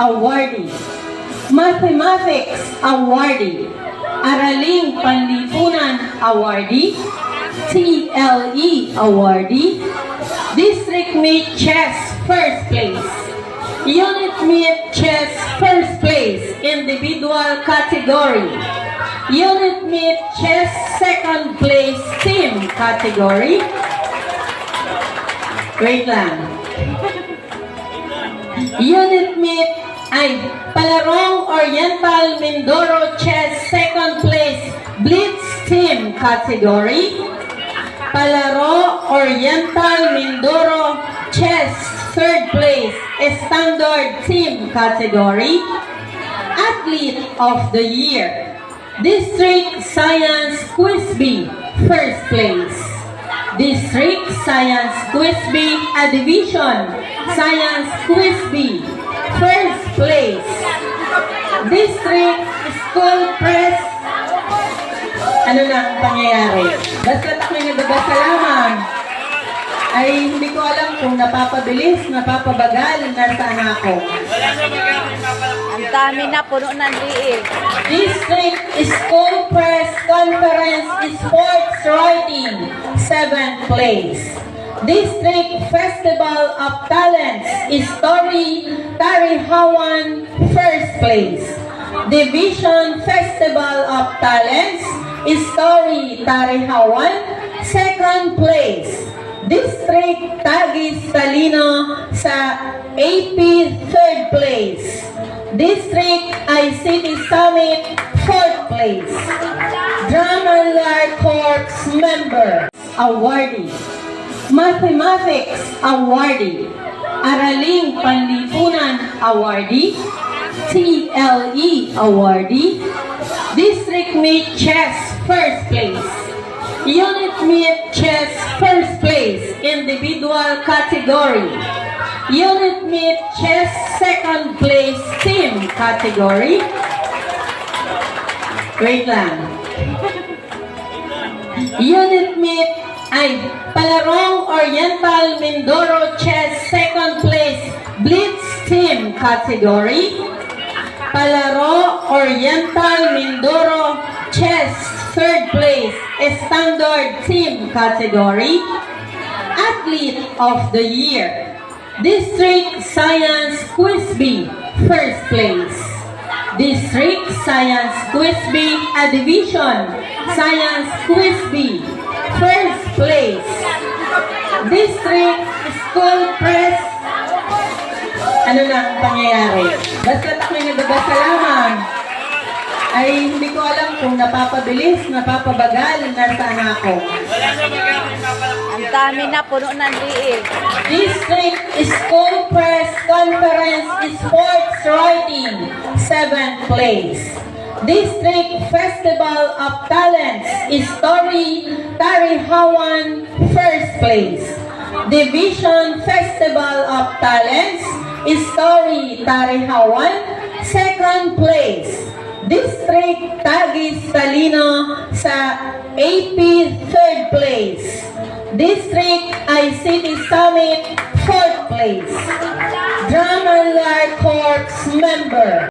awardee. Mathematics awardee. Araling Panlipunan awardee. TLE awardee. District Meet Chess first place. Unit Meet Chess first place individual category. Unit Meet Chess second place team category. Wait lang. Unit Meet ay Palarong Oriental Mindoro Chess second place Blitz team category. Palaro Oriental Mindoro Chess third place Standard team category. Athlete of the Year. District Science Quiz B, first place. District Science Quiz B, a division. Science Quiz B, first place. District School Press. Ano na ang pangyayari? Basta ako'y nagdabasa lamang. Ay hindi ko alam kung napapabilis, napapabagal, nasaan ako. Ang dami na, puno ng liig. District School Press Conference Sports Writing, 7th place. District Festival of Talents, Story Tarihawan, 1st place. Division Festival of Talents, Story Tarihawan, 2nd place. District Tagis Talino sa AP 3rd place. District ICT Summit 4th place. Drama Corps member awardee. Mathematics awardee. Araling Panlipunan awardee. TLE awardee. District Meet Chess first place. Unit Meet Chess first place individual category. Unit Meet Chess second place team category. Wait lang. Unit Meet ay Palarong Oriental Mindoro Chess second place Blitz team category. Palaro Oriental Mindoro Chess third place Standard team category. Athlete of the Year. District Science Quiz B, first place. District Science Quiz B, a division. Science Quiz B, first place. District School Press. Ano na ang pangyayari? Basta ako'y nagdabasa lamang. Ay hindi ko alam kung napapabilis, napapabagal, nasaan ako. Ang dami na, puno ng liig. District School Press Conference Sports Writing, 7th place. District Festival of Talents, Story Tarihawan, 1st place. Division Festival of Talents, Story Tarihawan, 2nd place. District Tagis Talino sa AP 3rd place. District ICT Summit 4th place. Drama Lar Corps member